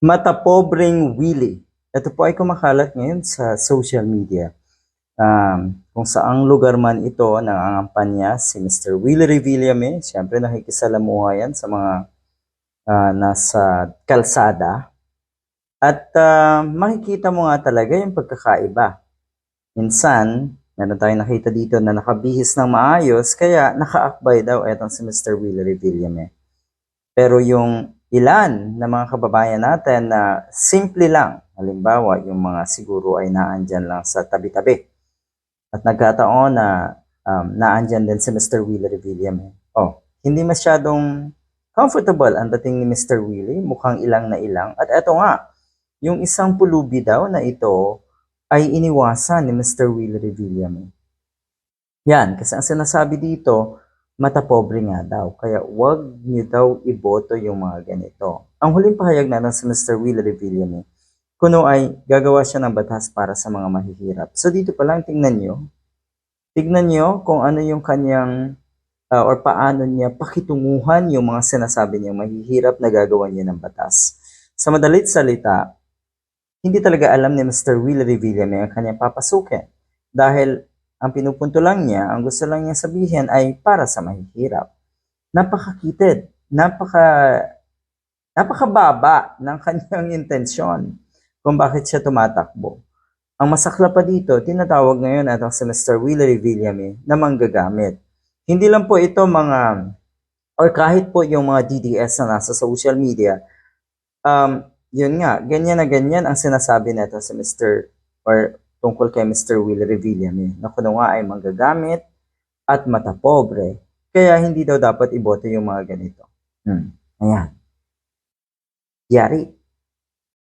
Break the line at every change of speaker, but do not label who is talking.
Matapobreng Willie. Ito po ay kumakalat ngayon sa social media. Um, kung saang lugar man ito, nangangampanya si Mr. Willie Revillame. Siyempre nakikisalamuha yan sa mga ah, nasa kalsada. At ah, makikita mo nga talaga yung pagkakaiba. Minsan, meron tayong nakita dito na nakabihis ng maayos, kaya nakaakbay daw etong si Mr. Willie Revillame. Pero yung ilan na mga kababayan natin na simple lang, halimbawa yung mga siguro ay naandyan lang sa tabi-tabi. At nagkataon na um, naandyan din si Mr. Willie Revillame. Oh, hindi masyadong comfortable ang dating ni Mr. Willie, mukhang ilang na ilang. At eto nga, yung isang pulubi daw na ito ay iniwasan ni Mr. Willie Revillame. Yan, kasi ang sinasabi dito, matapobre nga daw. Kaya wag niyo daw iboto yung mga ganito. Ang huling pahayag na ng si Mr. Will Revillame, kuno ay gagawa siya ng batas para sa mga mahihirap. So dito pa lang tingnan niyo. Tignan niyo kung ano yung kanyang uh, or paano niya pakitunguhan yung mga sinasabi niyang mahihirap na gagawa niya ng batas. Sa madalit salita, hindi talaga alam ni Mr. Will Revillame ang kanyang papasukin. Dahil ang pinupunto lang niya, ang gusto lang niya sabihin ay para sa mahihirap. Napakakitid, napaka, napakababa ng kanyang intensyon kung bakit siya tumatakbo. Ang masakla pa dito, tinatawag ngayon at si Mr. Willie Villame na manggagamit. Hindi lang po ito mga, or kahit po yung mga DDS na nasa social media, um, yun nga, ganyan na ganyan ang sinasabi nito Mr. or tungkol kay Mr. Will Revillame na kuno nga ay manggagamit at matapobre. Kaya hindi daw dapat iboto yung mga ganito. Hmm. Ayan. Yari.